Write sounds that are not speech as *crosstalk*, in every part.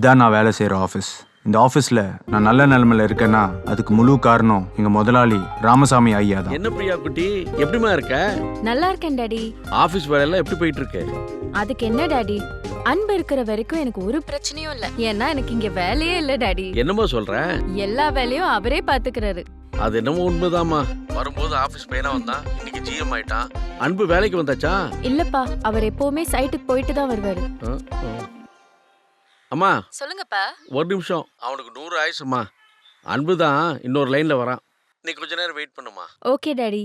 இதான் நான் வேலை செய்கிற ஆஃபீஸ் இந்த ஆஃபீஸில் நான் நல்ல நிலமையில இருக்கேன்னா அதுக்கு முழு காரணம் எங்கள் முதலாளி ராமசாமி ஐயா தான். என்ன பிரியா குட்டி? எப்படிமா இருக்க? நல்லா இருக்கேன் டாடி. ஆபீஸ் வேலையெல்லாம் எப்படி போயிட்டு இருக்கு? அதுக்கு என்ன டாடி? அன்பு இருக்கிற வரைக்கும் எனக்கு ஒரு பிரச்சனையும் இல்ல. ஏன்னா எனக்கு இங்க வேலையே இல்ல டாடி. என்னமோ சொல்ற? எல்லா வேலையும் அவரே பாத்துக்கிறாரு. அது என்னமோ உண்மைதாம்மா. வரும்போது ஆபீஸ் பையனா வந்தான். இன்னைக்கு ஜிஎம் ஆயிட்டான். அன்பு வேலைக்கு வந்தாச்சா? இல்லப்பா அவர் எப்பவுமே சைட்டுக்கு போயிட்டு தான் வருவாரு. அம்மா சொல்லுங்கப்பா. ஒரு நிமிஷம். அவனுக்கு நூறு ஆயுசுமா அன்பு தான் இன்னொரு லைன்ல வரான். நீ கொஞ்ச நேரம் வெயிட் பண்ணுமா? ஓகே டாடி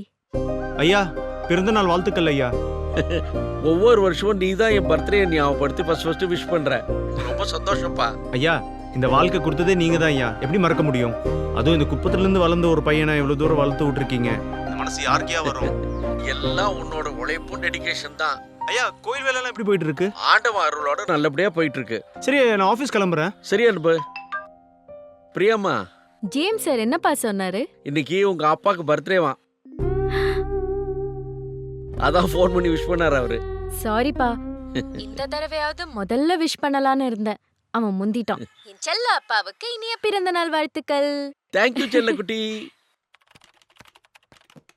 ஐயா பிறந்த நாள் வாழ்த்துக்கள் ஐயா. *laughs* ஒவ்வொரு வருஷமும் நீ தான் என் பர்த்டே ஞாபகப்படுத்தி ஃபர்ஸ்ட் ஃபர்ஸ்ட் விஷ் பண்ற. ரொம்ப சந்தோஷப்பா ஐயா இந்த வாழ்க்கை கொடுத்ததே நீங்க தான் ஐயா. எப்படி மறக்க முடியும்? அதுவும் இந்த குப்பத்திலிருந்து வளர்ந்த ஒரு பையனை இவ்வளவு தூரம் வளர்த்து விட்டுருக்கீங்க. இந்த மனசு யாருக்கையா வரும்? எல்லாம் உன்னோட உழைப்பும் டெடிகேஷன் தான். ஐயா கோயில் வேலைலாம் எப்படி போயிட்டு இருக்கு ஆண்டவன் அருளோட நல்லபடியா போயிட்டு இருக்கு சரி நான் ஆஃபீஸ் கிளம்புறேன். சரி அன்பு. பிரியாம்மா. ஜேம்ஸ் சார் என்னப்பா சொன்னாரு? இன்னைக்கு உங்க அப்பாக்கு பர்த்டேவா அதான் ஃபோன் பண்ணி விஷ் பண்ணாரு அவரு. சாரிப்பா இந்த தடவையாவது முதல்ல விஷ் பண்ணலாம்னு இருந்தேன். அவன் முந்திட்டான். என் செல்ல அப்பாவுக்கு இனிய பிறந்த நாள் வாழ்த்துக்கள். தேங்க்யூ செல்லக்குட்டி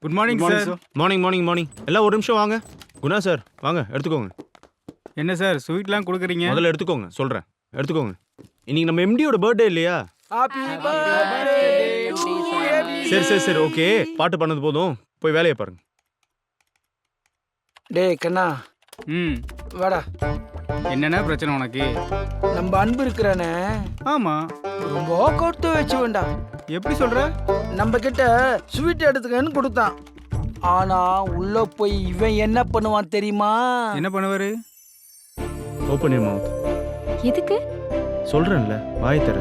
good morning sir morning morning morning எல்லாம் ஒரு நிமிஷம் வாங்க. குணா சார் வாங்க எடுத்துக்கோங்க. என்ன சார் ஸ்வீட்லாம் கொடுக்குறீங்க? முதல்ல எடுத்துக்கோங்க சொல்றேன். எடுத்துக்கோங்க. இன்னைக்கு நம்ம எம்டியோட பர்த்டே இல்லையா? சரி சரி சரி ஓகே. பாட்டு பண்ணது போதும். போய் வேலையை பாருங்க. டேய் கண்ணா. ம். வாடா. என்னென்ன பிரச்சனை உனக்கு? நம்ம அன்பு இருக்கிறானே. ஆமா. ரொம்ப கொடுத்து வச்சு வேண்டாம் எப்படி சொல்ற? நம்ம கிட்ட ஸ்வீட் எடுத்துக்கன்னு கொடுத்தான். ஆனா உள்ள போய் இவன் என்ன பண்ணுவான் தெரியுமா? என்ன பண்ணுவாரு? ஓப்பன் யூர் மவுத் எதுக்கு? சொல்றேன்ல வாய் தர.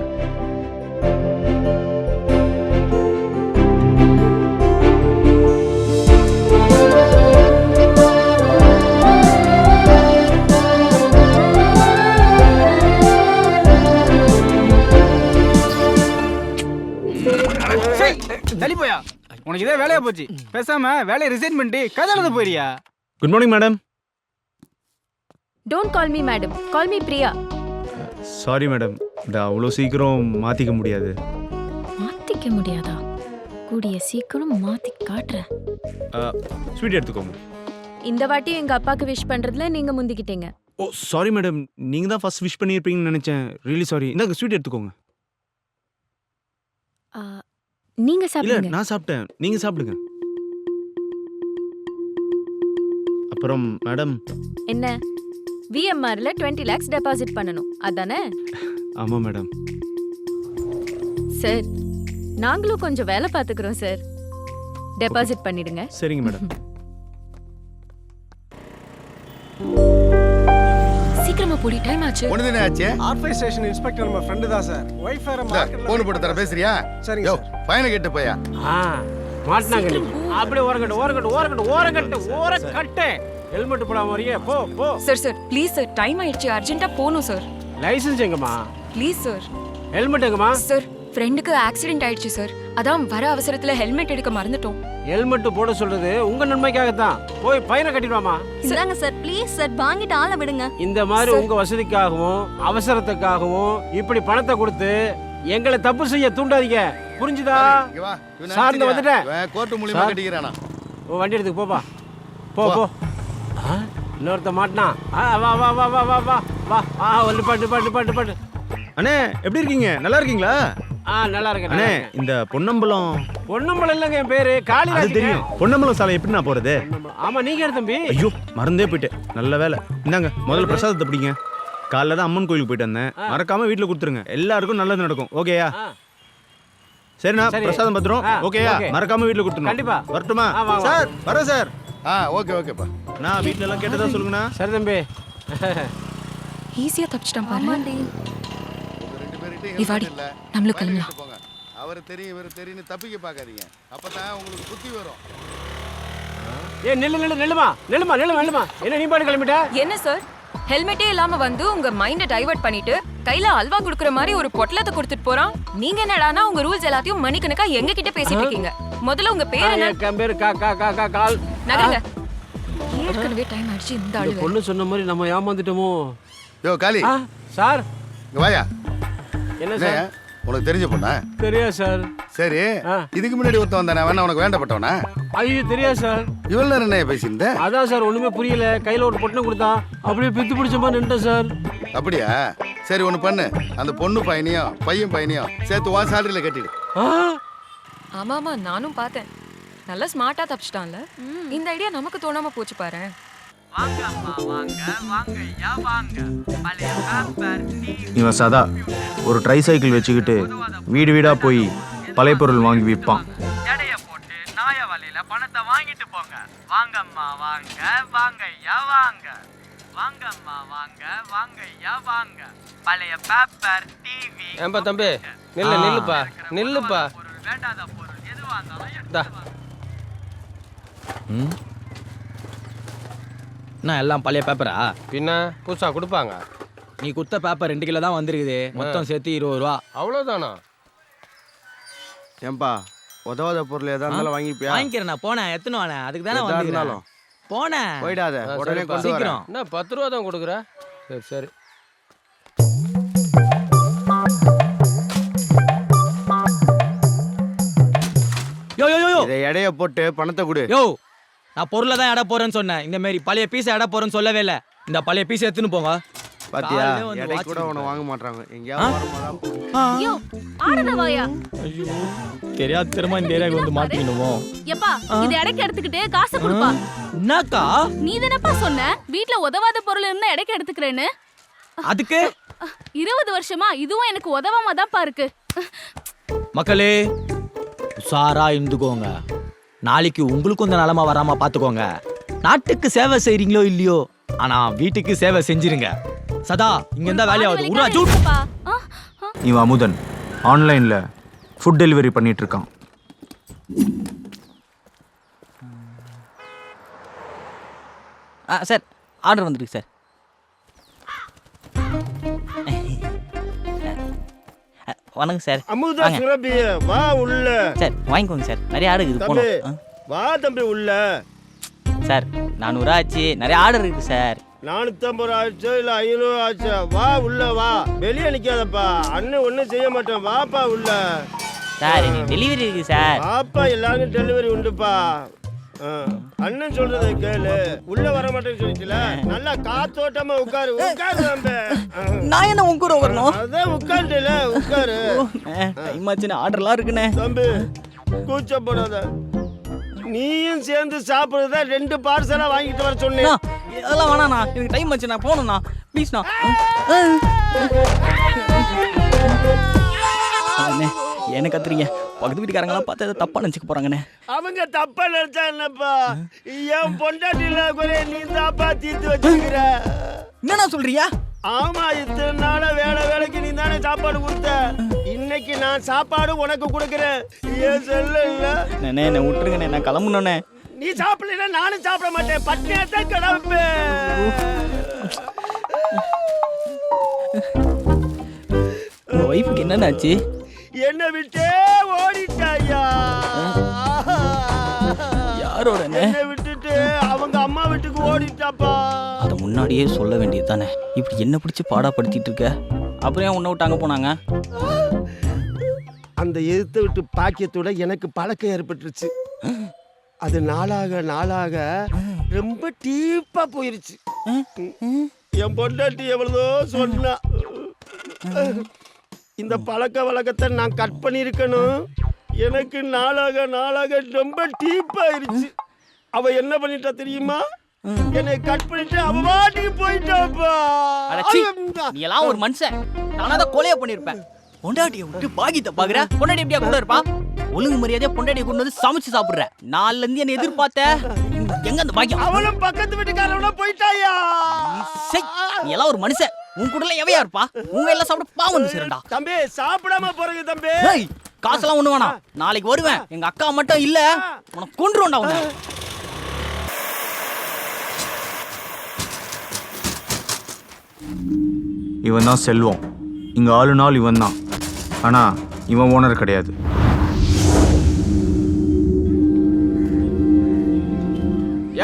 வேலையா போச்சு? பேசாம வேலையை ரிசைன் பண்ணிட்டு கதை எழுத good morning madam don't call me madam call me Priya sorry madam இந்த அவ்வளோ சீக்கிரம் மாற்றிக்க முடியாது. மாத்திக்க முடியாதா? கூடிய சீக்கிரம் மாத்தி காட்டுறேன். ஸ்வீட் எடுத்துக்கோங்க. இந்த வாட்டி எங்க அப்பாக்கு விஷ் பண்றதுல நீங்க முந்திக்கிட்டீங்க. ஓ சாரி மேடம் நீங்கள் தான் ஃபர்ஸ்ட் விஷ் பண்ணியிருப்பீங்கன்னு நினச்சேன். ரியலி சாரி இந்தாங்க ஸ்வீட் எடுத்துக்கோங்க. நீங்க சாப்பிடுங்க. நான் சாப்பிட்டேன். நீங்கள் சாப்பிடுங்க. அப்புறம் மேடம். என்ன? விஎம்ஆர்ல டுவெண்ட்டி லேக்ஸ் டெபாசிட் பண்ணணும். அதானே? ஆமாம் மேடம். சார் நாங்களும் கொஞ்சம் வேலை பார்த்துக்கிறோம் சார். டெபாசிட் பண்ணிடுங்க. சரிங்க மேடம். சீக்கிரமா போடி டைம் ஆச்சு. ஒண்ணுதானே ஆச்சு? ஆர்ஃபை ஸ்டேஷன் இன்ஸ்பெக்டர் நம்ம ஃப்ரெண்டு தான் சார் ஒய்ஃப் போன் போட்டு தர பேசுறியா? சரிங்க பையனை கேட்டு போயா? மாட்டினாங்க. அப்படியே ஓரங்கட்டு ஓரங்கட்டு ஓரங்கட்டு ஓரங்கட்டு ஓரக்கட்டு ஹெல்மெட் போடாம வரையே போ போ. Sir sir please sir time ஆயிடுச்சு. அர்ஜென்ட்டா போகணும் சார் லைசென்ஸ் எங்கம்மா? ப்ளீஸ் சார் ஹெல்மெட் எங்கம்மா? சார் ஃப்ரெண்டுக்கு ஆக்சிடென்ட் ஆயிடுச்சு சார் அதான் வர அவசரத்துல ஹெல்மெட் எடுக்க மறந்துட்டோம். ஹெல்மெட் போட சொல்றது உங்க நன்மைக்காகத்தான். போய் பையனை கட்டிடுவாமா? இந்தாங்க சார் ப்ளீஸ் சார் வாங்கிட்டு ஆள விடுங்க. இந்த மாதிரி சார். உங்க வசதிக்காகவும் அவசரத்துக்காகவும் இப்படி பணத்தை கொடுத்து எங்களை தப்பு செய்ய தூண்டாதீங்க. புரிஞ்சுதா? இங்க வா. இவன் சார்ந்து நினைச்சிட்டியா? வந்துட்டேன். கோர்ட்டு மூலியமா சார். கட்டிக்கிறானா? உன் வண்டி எடுத்துக்கு போப்பா. போ போ. இன்னொருத்த மாட்டினா ஆ, வா வா வா வா வா வா. வா ஆ ஒரு பாட்டு பாட்டு பாட்டு பாட்டு. அண்ணே எப்படி இருக்கீங்க? நல்லா இருக்கீங்களா? ஆ நல்லா இருக்கேன் அண்ணே இந்த பொன்னம்பலம். பொன்னம்பலம் இல்லைங்க என் பேரு. காளிராஜ் அது தெரியும். பொன்னம்பலம் சாலை எப்படி நான் போறது ஆமா நீங்க யார் தம்பி? ஐயோ மறந்தே போயிட்டேன். நல்ல வேலை. இந்தாங்க முதல்ல பிரசாதத்தை பிடிங்க. காலைல தான் அம்மன் கோயிலுக்கு போயிட்டு வந்தேன். மறக்காம வீட்டில் கொடுத்துருங்க. எல்லாருக்கும் நல்லது நடக்கும். ஓகேயா. சரிண்ணா சரி. பிரசாதம் பத்திரம். ஓகேயா ஓகே. மறக்காம வீட்டில் கொடுத்துருங்க கண்டிப்பா. வரட்டுமா. சார் வரேன் சார். ஆ ஓகே ஓகேப்பா நான் வீட்ல எல்லாம் கேட்டதா சொல்லுங்கண்ணா. சரி தம்பி. ஈஸியா தப்பிச்சிட்டான் பாரு. நீ வாடி. நம்மளும் கிளம்பலாம். போங்க. அவர் தெரியும் இவர் தெரியும்னு தப்பிக்க பார்க்காதீங்க. அப்பதான் உங்களுக்கு புத்தி வரும். ஏ நில்லு நில்லு நில்லுமா? நில்லுமா நில்லு நில்லுமா? என்ன நீ பாட்டு கிளம்பிட்ட? என்ன சார் ஹெல்மெட்டே இல்லாம வந்து உங்க மைண்ட டைவர்ட் பண்ணிட்டு கையில அல்வா குடுக்குற மாதிரி ஒரு பொட்டலத்தை கொடுத்துட்டு போறான். நீங்க என்னடானா உங்க ரூல்ஸ் எல்லாத்தையும் மணிக்கணக்கா எங்க கிட்ட பேசிட்டு இருக்கீங்க. முதல்ல உங்க பேர் என்ன? என் பேரு கா கா கா கா கால் நகருங்க. ஏற்கனவே டைம் ஆயிடுச்சு இந்த ஆளு பொண்ணு சொன்ன மாதிரி நம்ம ஏமாந்துட்டோமோ? யோ காளி. சார். இங்க இங்க வாயா. என்ன சார்? உனக்கு தெரிஞ்ச பொண்ணா? தெரியாது சார். சரி. இதுக்கு முன்னாடி ஒருத்தன் வந்தானே வேணா உனக்கு வேண்டப்பட்டவனா? ஐயோ தெரியாது சார். இவ்வளவு நேரம் என்ன பேசியிருந்த? அதான் சார் ஒண்ணுமே புரியல. கையில ஒரு பொட்டனை கொடுத்தான். அப்படியே பித்து பிடிச்ச மாதிரி நின்ட்டேன் சார். அப்படியா? சரி ஒண்ணு பண்ணு. அந்த பொண்ணு பையனையும் பையன் பையனையும் சேர்த்து வா சாலரியில கட்டிடு. ஆ, ஆமா ஆமா நானும் பார்த்தேன். நல்லா ஸ்மார்ட்டா தப்பிச்சிட்டான்ல. இந்த ஐடியா நமக்கு தோணாம போச்சு பாரு இவன் சதா ஒரு ட்ரை சைக்கிள் வச்சுக்கிட்டு வீடு வீடா போய் பழைய பொருள் வாங்கி விற்பான். எடைய போட்டு நாய வலையில பணத்தை வாங்கிட்டு போங்க. வாங்கம்மா வாங்க வாங்க ஐயா வாங்க. வாங்கம்மா வாங்க வாங்க ஐயா வாங்க. பழைய பேப்பர் டிவி ஏன்பா தம்பி? நில்லு நில்லுப்பா நில்லுப்பா. வேண்டாத பொருள் எதுவா இருந்தாலும் இந்தா. என்ன எல்லாம் பழைய பேப்பரா பின்ன புதுசா கொடுப்பாங்க. நீ குத்த பேப்பர் ரெண்டு கிலோ தான் வந்திருக்குது. மொத்தம் சேர்த்து இருபது ரூபா. அவ்வளவுதானா? ஏன்பா உதவாத பொருள் எதா இருந்தாலும் வாங்கிப்பியா? வாங்கிக்கிறேன் நான் போனேன். எத்தனை வானே. அதுக்கு தானே இருந்தாலும். போனேன். போயிடாத உடனே. கொண்டு வரேன். என்ன பத்து ரூபா தான் கொடுக்குற? சரி சரி. யோ யோ யோ யோ. இதை எடைய போட்டு பணத்தை கொடு. யோ நான் பொருளை தான் எடை போறேன்னு சொன்னேன். இந்த மாதிரி பழைய பீஸை எடை போறேன்னு சொல்லவே இல்லை. இந்த பழைய பீஸ் எடுத்துன்னு போங்க. பாத்தியா? எடை கூட உன. வாங்க மாட்டாங்க எங்கேயாவது தெரியாது திரும்ப இந்த ஏரியாவுக்கு வந்து மாட்டிக்கணுமோ எப்பா இது இடைக்கு எடுத்துக்கிட்டு காசை கொடுப்பா. என்னக்கா? நீ தானப்பா சொன்ன? வீட்ல உதவாத பொருள் இருந்தா இடைக்கு எடுத்துக்கிறேன்னு. அதுக்கு? இருபது வருஷமா இதுவும் எனக்கு உதவாம தான்ப்பா இருக்கு. மக்களே உஷாரா இருந்துக்கோங்க. நாளைக்கு உங்களுக்கும் இந்த நிலமா வராம பாத்துக்கோங்க நாட்டுக்கு சேவை செய்றீங்களோ இல்லையோ ஆனா வீட்டுக்கு சேவை செஞ்சிருங்க. சதா இங்க இருந்தா வேலையாவது உருவா ஜூட். எடுத்துக்கப்பா. ஆ, ஆ. இவன் அமுதன். ஆன்லைன்ல ஃபுட் டெலிவரி பண்ணிட்டு இருக்கான். ஆ சார் ஆர்டர் வந்துருக்கு சார். வணக்கம் சார். அமுதா. சுரபி வா உள்ள. சார் வாங்கிக்கோங்க சார். நிறைய ஆர்டர் இருக்குது போகணும் வா தம்பி உள்ள. சார் நானூறுவா ஆச்சு. நிறைய ஆர்டர் இருக்குது சார். நானூத்தம்பது ஆச்சோ இல்ல ஐநூறு ஆச்சோ? வா உள்ள வா. வெளியே நிக்காதப்பா. அண்ணன் ஒண்ணும் செய்ய மாட்டேன். வாப்பா உள்ள. சார் டெலிவரி இருக்குது சார். வாப்பா எல்லாருக்கும் டெலிவரி உண்டுப்பா. ஆ, அண்ணன் சொல்றதை கேளு. உள்ள வர மாட்டேன்னு சொல்லிச்சுல? நல்லா காத்தோட்டமா உட்காரு. உட்காரு தம்பி. ஆ. நான் என்ன உங்க கூட வரணும் அதான் உட்காந்துல உட்காரு. டைம் ஆச்சுன்னு ஆர்டர்லாம் இருக்குண்ணே. தம்பி கூச்சப்படாத. நீயும் சேர்ந்து சாப்பிடுறத ரெண்டு பார்சலா வாங்கிட்டு வர சொன்னேன். அதெல்லாம் வேணாண்ணா. எனக்கு டைம் ஆச்சு நான் போகணும்ண்ணா ப்ளீஸ்ண்ணா என்ன கத்துறீங்க? பக்கத்து வீட்டுக்காரங்களாம் பார்த்து அதை தப்பா நினச்சிக்க போறாங்கண்ணே. அவங்க தப்பா நினைச்சா என்னப்பா? என் பொண்டாட்டில குறைய நீ தாப்பா தீர்த்து வச்சிருக்கிற என்னண்ணா சொல்றியா ஆமா இத்தனை நாளா வேலை வேலைக்கு நீ தானே சாப்பாடு கொடுத்த. இன்னைக்கு நான் சாப்பாடு உனக்கு கொடுக்குறேன். ஏன் செல்ல இல்ல? அண்ணே என்னை விட்டுருங்கண்ணே நான் கிளம்பணுண்ணே நீ சாப்பிடல நானும் சாப்பிட மாட்டேன். பட்டினியாத்தான் கிடப்பேன். உங்க ஒய்ஃபுக்கு என்னென்ன ஆச்சு? என்ன விட்டே ஓடிட்டாயா? யாரோட? என்னை விட்டுட்டு அவங்க அம்மா வீட்டுக்கு ஓடிட்டாப்பா. அதை முன்னாடியே சொல்ல வேண்டியது தானே இப்படி என்ன பிடிச்சி பாடாப்படுத்திட்டு இருக்க? அப்புறம் ஏன் உன்னை விட்டு அங்கே போனாங்க? அந்த எதிர்த்து விட்டு பாக்கியத்தோட எனக்கு பழக்கம் ஏற்பட்டுருச்சு. அது நாளாக நாளாக ரொம்ப டீப்பா போயிருச்சு. என் பொண்டாட்டி எவ்வளதோ சொன்னா. இந்த பழக்க வழக்கத்தை நான் கட் பண்ணியிருக்கணும். எனக்கு நாளாக நாளாக ரொம்ப டீப்பாயிருச்சு அவ என்ன பண்ணிட்டா தெரியுமா? என்னை கட் பண்ணிட்டு அவ பாட்டுக்கு போயிட்டாப்பா. நீ எல்லாம் ஒரு மனுஷன். நானா தான் கொலையா பண்ணிருப்பேன் பொண்டாட்டியை விட்டு பாகித்த பாக்குற? பொண்டாட்டி எப்படியா கூட இருப்பா ஒழுங்கு மரியாதையா பொண்டாட்டியை கொண்டு வந்து சமைச்சு சாப்பிடுற. நாலுல இருந்து என்ன எதிர்பார்த்த. எங்க அந்த பாக்கியம்? அவளும் பக்கத்து வீட்டுக்காரவனா போயிட்டாயா? நீ எல்லாம் ஒரு மனுஷன். உன் கூட எவையா இருப்பா? உங்க எல்லாம் சாப்பிட பாவம் சேரண்டா தம்பி சாப்பிடாம போறீங்க தம்பி. ஏய் காசெல்லாம் ஒண்ணு வேணாம். நாளைக்கு வருவேன். எங்க அக்கா மட்டும் இல்ல உனக்கு கொண்டுருவோம்டா உன்னை. இவன் தான் செல்வம். இங்க ஆளுநாள் இவன் தான். ஆனா இவன் ஓனர் கிடையாது.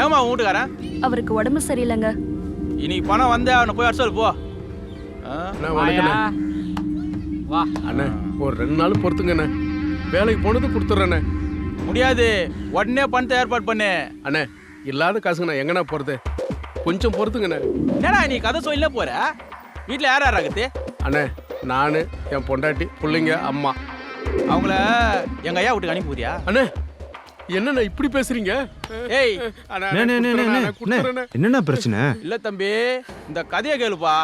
ஏமா வீட்டுக்காரன்? அவருக்கு உடம்பு சரியில்லைங்க. இன்னைக்கு பணம் வந்தே அவனை போய் அடிச்சு போ. வா. அண்ணே ஒரு ரெண்டு நாள் பொறுத்துங்கண்ணே. வேலைக்கு போனது கொடுத்துட்றேண்ணே. முடியாது. உடனே பணத்தை ஏற்பாடு பண்ணு. அண்ணே இல்லாத காசுங்கண்ணா எங்கண்ணா போகிறது கொஞ்சம் பொறுத்துங்கண்ணே. என்னடா நீ கதை சொல்ல போற? வீட்ல யார் யார் ஆகுது அண்ணே நான் என் பொண்டாட்டி பிள்ளைங்க அம்மா. அவங்கள எங்க ஐயா வீட்டுக்கு அனுப்பி போறியா அண்ணே என்னண்ணே இப்படி பேசுறீங்க? ஏய். என்னண்ணா பிரச்சனை? இல்ல தம்பி இந்த கதையை கேளுப்பா.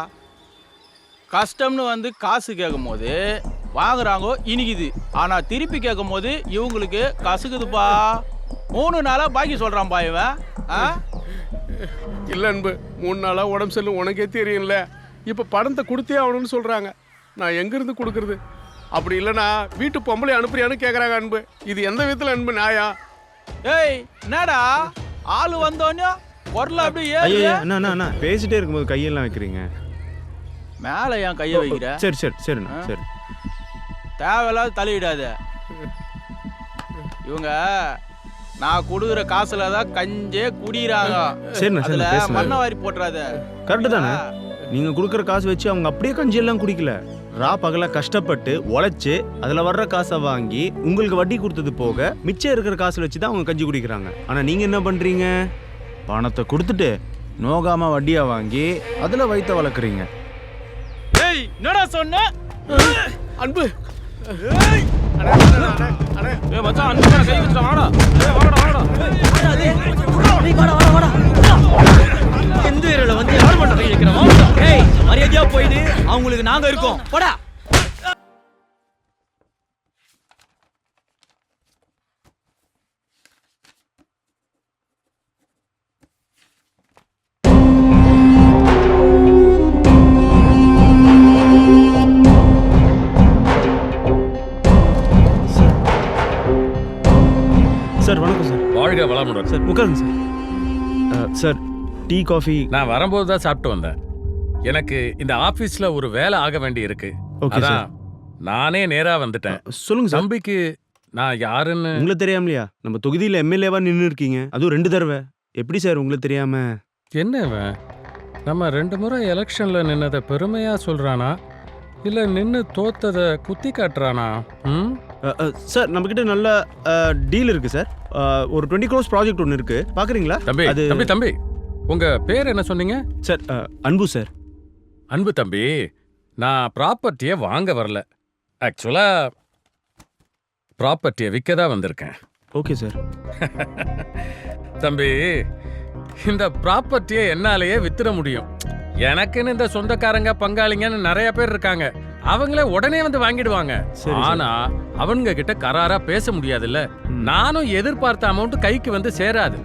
கஷ்டம்னு வந்து காசு கேட்கும் போது வாங்குறாங்க இனிக்குது. ஆனா திருப்பி கேட்கும் போது இவங்களுக்கு கசுக்குதுப்பா. மூணு நாளா பாக்கி சொல்றான்பா இவன். ஆ? இல்ல அன்பு மூணு நாளா உடம்பு செல்லும் உனக்கே தெரியும்ல. இப்ப பணத்தை கொடுத்தே ஆகணும்னு சொல்றாங்க. நான் எங்க இருந்து கொடுக்கறது? அப்படி இல்லைன்னா வீட்டு பொம்பளை அனுப்புறியான்னு கேக்குறாங்க அன்பு. இது எந்த விதத்துல அன்பு நாயா ஏய் என்னடா? ஆளு வந்தோன்னே குரல் அப்படியே ஐயா ஏறுது. அண்ணா அண்ணா அண்ணா பேசிட்டே இருக்கும்போது கையெல்லாம் வைக்கிறீங்க. மேல ஏன் கைய வைக்கிற? சரி சரி சரிண்ணா சரி. தேவையில்லாத தலையிடாத இவங்க நான் கொடுக்குற காசுல தான் கஞ்சே குடிறாங்க சரிண்ணா அதுல சரிண்ணா மண்ணை வாரி போட்டுறாத. கரெக்டு தானே? நீங்க கொடுக்குற காசு வச்சு அவங்க அப்படியே கஞ்சி எல்லாம் குடிக்கல. ரா பகல கஷ்டப்பட்டு உழைச்சு அதுல வர்ற காசை வாங்கி உங்களுக்கு வட்டி கொடுத்தது போக மிச்சம் இருக்கிற காசு வச்சு தான் அவங்க கஞ்சி குடிக்கிறாங்க. ஆனா நீங்க என்ன பண்றீங்க? பணத்தை கொடுத்துட்டு நோகாம வட்டியா வாங்கி அதுல வயித்த வளர்க்குறீங்க. என்னடா சொன்ன? அன்பு. மச்சான் அன்பு கை வச்சுடா வாடா. ஏய் வாடா வாடா எந்த ஏரியால வந்து யார் மட்டும் கை வைக்கிறோம் ஏய் மரியாதையா போயிடு அவங்களுக்கு நாங்க இருக்கோம். போடா சார் உட்காருங்க சார். Tea coffee. நான் வரும்போது தான் சாப்பிட்டு வந்தேன். எனக்கு இந்த ஆபீஸ்ல ஒரு வேலை ஆக வேண்டி இருக்கு. அதான் நானே நேரா வந்துட்டேன். சொல்லுங்க தம்பிக்கு நான் யாருன்னு உங்களுக்கு தெரியாமலையா? நம்ம தொகுதியில் எம்எல்ஏவா நின்று இருக்கீங்க. அதுவும் ரெண்டு தடவை. எப்படி சார் உங்களுக்கு தெரியாம? என்ன? நம்ம ரெண்டு முறை எலெக்ஷன்ல நின்னதை பெருமையா சொல்றானா? இல்ல நின்னு தோத்ததை குத்தி காட்டுறானா? ம்? சார் நம்மக்கிட்ட நல்ல டீல் இருக்கு சார். ஒரு டுவெண்ட்டி க்ரோஸ் ப்ராஜெக்ட் ஒன்று இருக்கு. பார்க்குறீங்களா தம்பி அது தம்பி தம்பி. உங்க பேர் என்ன சொன்னீங்க? சார் அன்பு சார். அன்பு தம்பி. நான் ப்ராப்பர்ட்டியை வாங்க வரல. ஆக்சுவலா ப்ராப்பர்ட்டியை விற்க தான் வந்திருக்கேன். ஓகே சார் *laughs* தம்பி இந்த ப்ராப்பர்ட்டியை என்னாலேயே வித்துட முடியும். எனக்குன்னு இந்த சொந்தக்காரங்க பங்காளிங்கன்னு நிறைய பேர் இருக்காங்க. அவங்களே உடனே வந்து வாங்கிடுவாங்க. ஆனா அவனுங்க கிட்ட கராரா பேச முடியாதுல்ல. நானும் எதிர்பார்த்த அமௌண்ட் கைக்கு வந்து சேராது.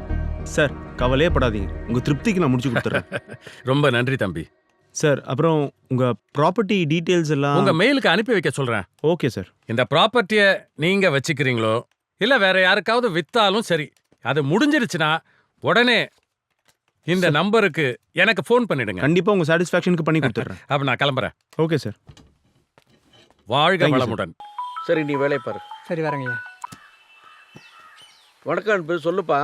சார் கவலையே படாதீங்க. உங்க திருப்திக்கு நான் முடிச்சு கொடுத்துட்றேன். *laughs* ரொம்ப நன்றி தம்பி. சார் அப்புறம் உங்க ப்ராப்பர்ட்டி டீட்டெயில்ஸ் எல்லாம் உங்க மெயிலுக்கு அனுப்பி வைக்க சொல்றேன். Okay sir. இந்த ப்ராப்பர்ட்டியை நீங்க வச்சுக்கிறீங்களோ இல்ல வேற யாருக்காவது வித்தாலும் சரி அது முடிஞ்சிருச்சுன்னா உடனே இந்த நம்பருக்கு எனக்கு ஃபோன் பண்ணிடுங்க. கண்டிப்பா உங்க சாட்டிஸ்ஃபேக்ஷனுக்கு பண்ணி கொடுத்துட்றேன். அப்ப நான் கிளம்புறேன். Okay sir. வாழ்க. வளமுடன். சரி நீ வேலையை பாரு. சரி வரேங்கய்யா. வணக்கம் அன்பு சொல்லுப்பா.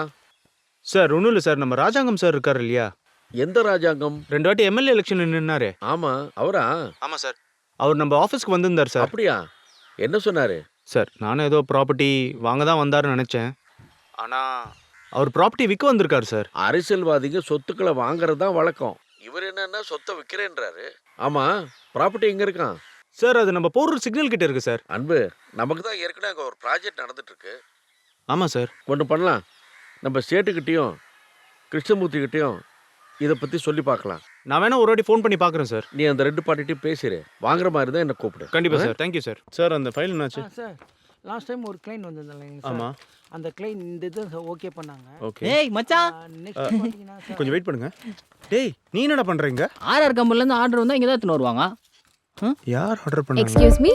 சார் ஒன்றும் இல்லை சார் நம்ம ராஜாங்கம் சார் இருக்காரு இல்லையா? எந்த ராஜாங்கம்? ரெண்டு வாட்டி எம்எல்ஏ எலெக்ஷன் நின்னாரு. ஆமா அவரா? ஆமா சார் அவர் நம்ம ஆஃபீஸ்க்கு வந்திருந்தார் சார் அப்படியா? என்ன சொன்னாரு? சார் நானும் ஏதோ ப்ராப்பர்ட்டி வாங்க தான் வந்தாருன்னு நினச்சேன். ஆனால் அவர் ப்ராப்பர்ட்டி விற்க வந்திருக்காரு சார் அரசியல்வாதிங்க சொத்துக்களை வாங்குறது தான் வழக்கம். இவர் என்னன்னா சொத்தை விற்கிறேன்றாரு ஆமா ப்ராப்பர்ட்டி எங்க இருக்கான்? சார் அது நம்ம போரூர் சிக்னல் கிட்ட இருக்கு சார். அன்பு நமக்கு தான் ஏற்கனவே அங்கே ஒரு ப்ராஜெக்ட் நடந்துட்டு இருக்கு ஆமாம் சார். ஒன்று பண்ணலாம். நம்ம ஸ்டேட்டுக்கிட்டேயும் கிருஷ்ணமூர்த்திக்கிட்டேயும் இதை பற்றி சொல்லி பார்க்கலாம். நான் வேணா ஒரு வாட்டி ஃபோன் பண்ணி பார்க்குறேன் சார். நீ அந்த ரெண்டு பார்ட்டிட்டையும் பேசிடு வாங்குற மாதிரி தான் என்ன கூப்பிடு. கண்டிப்பாக sir. Thank you sir. Sir அந்த ஃபைல் என்னாச்சு? சார். லாஸ்ட் டைம் ஒரு கிளைண்ட் வந்திருந்தாங்க ஆமாம் அந்த கிளைண்ட் இந்த இது ஓகே பண்ணாங்க. ஓகே ஏய் மச்சான். நெக்ஸ்ட் கொஞ்சம் வெயிட் பண்ணுங்க. டேய் நீ என்னடா பண்ணுறீங்க ஆர்ஆர் கம்பெனில இருந்து ஆர்டர் வந்தா இங்க தான் எடுத்துன்னு வருவாங்க. யார் ஆர்டர் பண்ணாங்க? எக்ஸ்கியூஸ் மீ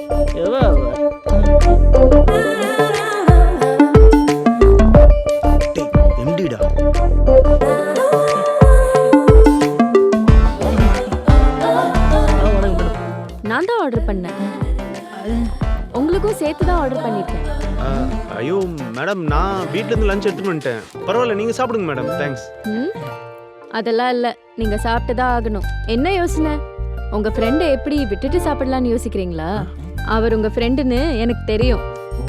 எம்டிடா நான் தான் ஆர்டர் பண்ணேன். உங்களுக்கும் சேர்த்து தான் ஆர்டர் பண்ணிருக்கேன். ஐயோ மேடம் நான் வீட்டிலேருந்து லஞ்ச் எடுத்துட்டு வந்துட்டேன். பரவாயில்ல நீங்கள் சாப்பிடுங்க மேடம் தேங்க்ஸ் ம்? அதெல்லாம் இல்லை. நீங்க சாப்பிட்டு தான் ஆகணும். என்ன யோசனை? உங்க ஃப்ரெண்டை எப்படி விட்டுட்டு சாப்பிடலாம்னு யோசிக்கிறீங்களா? அவர் உங்க ஃப்ரெண்டுன்னு எனக்கு தெரியும்.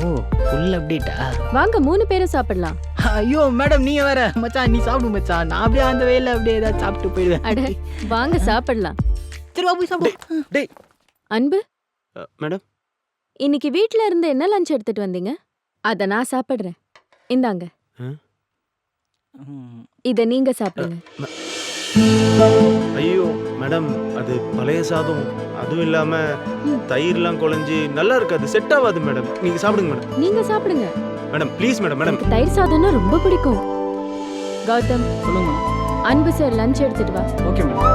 ஓ ஃபுல் அப்டேட்டா வாங்க மூணு பேரும் சாப்பிடலாம். ஐயோ மேடம் நீங்க வேற. மச்சான் நீ சாப்பிடு மச்சான். நான் அப்படியே அந்த வேலை அப்படியே ஏதாவது சாப்பிட்டு போயிடுவேன். அட வாங்க சாப்பிடலாம். சரி வா போய் சாப்பிடு. டேய் அன்பு? மேடம் இன்னைக்கு வீட்ல இருந்து என்ன லஞ்ச் எடுத்துட்டு வந்தீங்க? அத நான் சாப்பிடுறேன். இந்தாங்க. இத நீங்க சாப்பிடுங்க. ஐயோ மேடம் அது பழைய சாதம் அதுவும் இல்லாம தயிர்லாம் குழஞ்சி நல்லா இருக்காது செட் ஆகாது மேடம் நீங்க சாப்பிடுங்க மேடம் நீங்க சாப்பிடுங்க. மேடம் ப்ளீஸ் மேடம் மேடம் எனக்கு தயிர் சாதம்னா ரொம்ப பிடிக்கும். கௌதம் சொல்லுங்க. அன்பு சார் லஞ்ச் எடுத்துட்டு வா. ஓகே மேடம்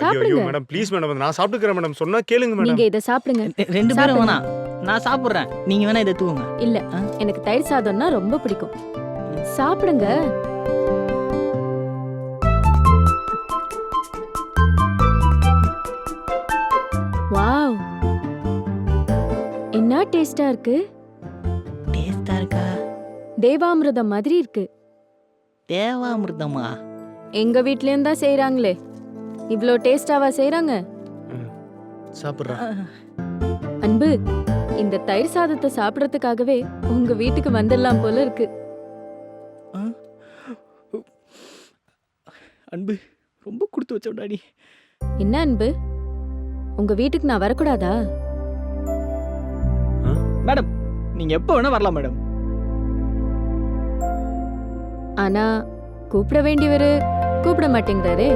சாப்பிடுங்க. மேடம் ப்ளீஸ் மேடம் நான் சாப்பிட்டுக்கிறேன் மேடம் சொன்னா கேளுங்க மேடம் நீங்க இத சாப்பிடுங்க. ரெண்டு பேரும். வேணாம். நான் சாப்பிடுறேன். நீங்க வேணா இதை தூங்க. இல்ல? எனக்கு தயிர் சாதம்னா ரொம்ப பிடிக்கும். சாப்பிடுங்க. வாவ். என்ன டேஸ்டா இருக்கு? டேஸ்டா இருக்கா? தேவாமிர்தம் மாதிரி இருக்கு. தேவாமிர்தமா? எங்க வீட்லயும் தான் செய்றாங்களே. இவ்ளோ டேஸ்டாவா செய்றாங்க? சாப்பிட்றேன் அன்பு இந்த தயிர் சாதத்தை சாப்பிடறதுக்காகவே உங்க வீட்டுக்கு வந்துடலாம் போல இருக்கு. அன்பு ரொம்ப கொடுத்து வச்ச டாடி என்ன அன்பு? உங்க வீட்டுக்கு நான் வரக்கூடாதா? மேடம் நீங்க எப்போ வேணா வரலாம் மேடம். ஆனா கூப்பிட வேண்டியவரு கூப்பிட மாட்டேங்கிறாரே.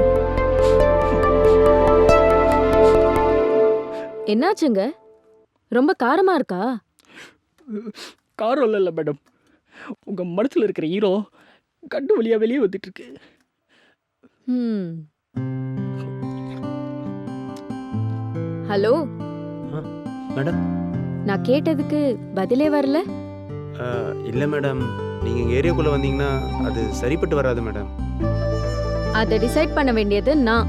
என்னாச்சுங்க? ரொம்ப காரமா இருக்கா? காரம் இல்லை மேடம். உங்க மனசுல இருக்கிற ஹீரோ கண்டு வழியா வெளியே வந்துட்டு இருக்கு ம் ஹலோ மேடம். நான் கேட்டதுக்கு பதிலே வரல. இல்லை மேடம். நீங்கள் எங்கள் ஏரியாக்குள்ளே வந்தீங்கன்னா அது சரிப்பட்டு வராது மேடம். அதை டிசைட் பண்ண வேண்டியது நான்.